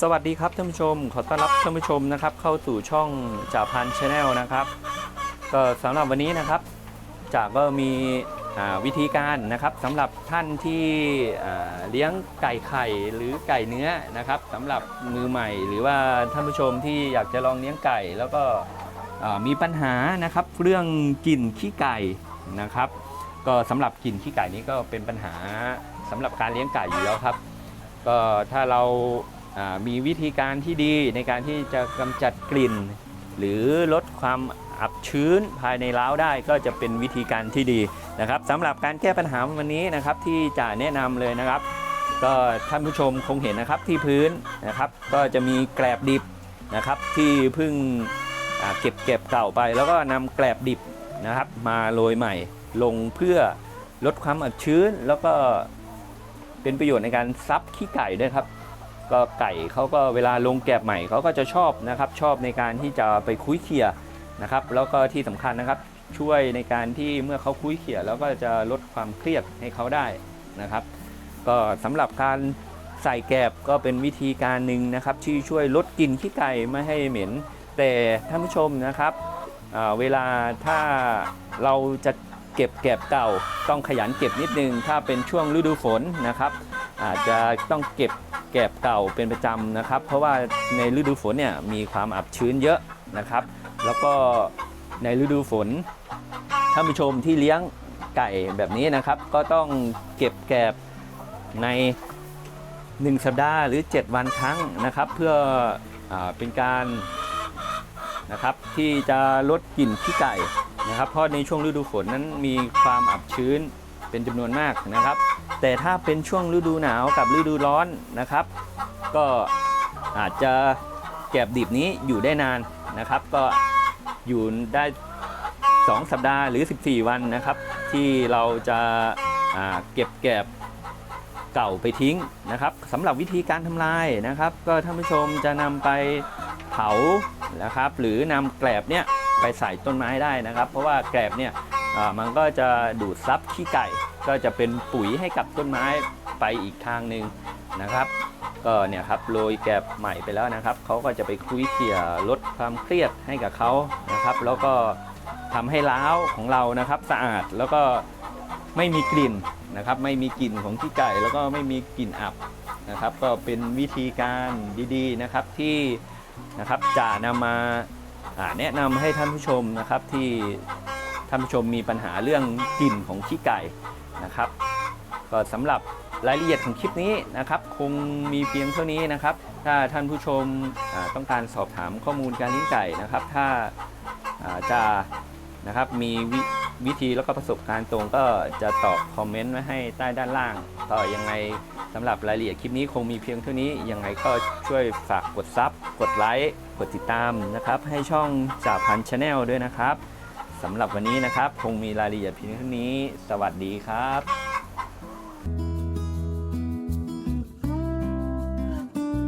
สวัสดีครับท่านผู้ชม ขอต้อนรับท่านผู้ชมนะครับ เข้าสู่ช่องจ่าพันชาแนลนะครับ ก็สำหรับวันนี้นะครับจ่าก็มีวิธีการนะครับสำหรับท่านที่เลี้ยงไก่ไข่หรือไก่เนื้อนะครับสำหรับมือใหม่ หรือว่าท่านผู้ชมที่อยากจะลองเลี้ยงไก่ แล้วก็มีปัญหานะครับเรื่องกลิ่นขี้ไก่นะครับ ก็สำหรับกลิ่นขี้ไก่นี้ก็เป็นปัญหาสำหรับการเลี้ยงไก่อยู่แล้วครับ ก็ถ้าเรา มีวิธีการที่ดีในการที่จะกำจัดกลิ่น หรือลดความอับชื้นภายในเล้าได้ก็จะเป็นวิธีการที่ดีนะครับสำหรับการแก้ปัญหาวันนี้นะครับที่จะแนะนำเลยนะครับ ก็ท่านผู้ชมคงเห็นนะครับที่พื้นนะครับ ก็จะมีแกลบดิบนะครับที่เพิ่งเก็บเก็บเก่าไป แล้วก็นำแกลบดิบนะครับ มาโรยใหม่ลงเพื่อลดความอับชื้น แล้วก็เป็นประโยชน์ในการซับขี้ไก่ด้วยครับ ก็ไก่เขาก็เวลาลงแกบใหม่เขาก็จะชอบนะครับชอบในการที่จะไปคุ้ยเขี่ยนะครับแล้วก็ที่สำคัญนะครับช่วยในการที่เมื่อเขาคุ้ยเขี่ยแล้วก็จะลดความเครียดให้เขาได้นะครับ ก็สำหรับการใส่แกบก็เป็นวิธีการหนึ่งนะครับ ที่ช่วยลดกลิ่นขี้ไก่ไม่ให้เหม็น แต่ท่านผู้ชมนะครับเวลาถ้าเราจะเก็บแกบเก่าต้องขยันเก็บนิดนึง ถ้าเป็นช่วงฤดูฝนนะครับ อาจจะต้องเก็บ แกบเก่าเป็นประจำนะครับ เพราะว่าในฤดูฝนเนี่ยมีความอับชื้นเยอะนะครับ แล้วก็ในฤดูฝนท่านผู้ชมที่เลี้ยงไก่แบบนี้นะครับ ก็ต้องเก็บแกบใน 1 สัปดาห์หรือ 7 วันครั้งนะครับ เพื่ออเป็นการนะครับที่จะลดกลิ่นขี้ไก่นะครับ เพราะในช่วงฤดูฝนนั้นมีความอับชื้นเป็นจำนวนมากนะครับ แต่ถ้าเป็นช่วงฤดูหนาวกับฤดูร้อนนะครับ ก็อาจจะแกบดิบนี้อยู่ได้นานนะครับ ก็อยู่ได้ 2 สัปดาห์หรือ 14 วันนะครับ ที่เราจะาเก็บแกบเก่าไปทิ้งนะครับสำหรับวิธีการทำลายนะครับ ก็ท่านผู้ชมจะนำไปเผานะครับ หรือนำแกลบเนี่ยไปใส่ต้นไม้ได้นะครับ เพราะว่าแกลบเนี่ยมันก็จะดูดซับขี้ไก่ ก็จะเป็นปุ๋ยให้กับต้นไม้ไปอีกทางหนึ่งนะครับ ก็เนี่ยครับโรยแกบใหม่ไปแล้วนะครับเขาก็จะไปคุยเขี่ยลดความเครียดให้กับเขานะครับ แล้วก็ทำให้ล้าวของเรานะครับสะอาดแล้วก็ไม่มีกลิ่นนะครับ ไม่มีกลิ่นของขี้ไก่แล้วก็ไม่มีกลิ่นอับนะครับ ก็เป็นวิธีการดีๆนะครับที่นะครับจะนำมาอ่าแนะนำให้ท่านผู้ชมนะครับที่ท่านผู้ชมมีปัญหาเรื่องกลิ่นของขี้ไก่ นะครับ ก็สำหรับรายละเอียดของคลิปนี้นะครับ คงมีเพียงเท่านี้นะครับ ถ้าท่านผู้ชมต้องการสอบถามข้อมูลการเลี้ยงไก่นะครับ ถ้าจะนะครับมีววิธีแล้วก็ประสบการณ์ตรงก็จะตอบคอมเมนต์ไว้ให้ใต้ด้านล่างก็ยังไงสำหรับรายละเอียดคลิปนี้คงมีเพียงเท่านี้ยังไงก็ช่วยฝากกดซับกดไลค์กดติดตามนะครับ ให้ช่องจ่าพันชาแนลด้วยนะครับ สำหรับวันนี้นะครับ คงมีรายละเอียดเพียงเท่านี้ สวัสดีครับ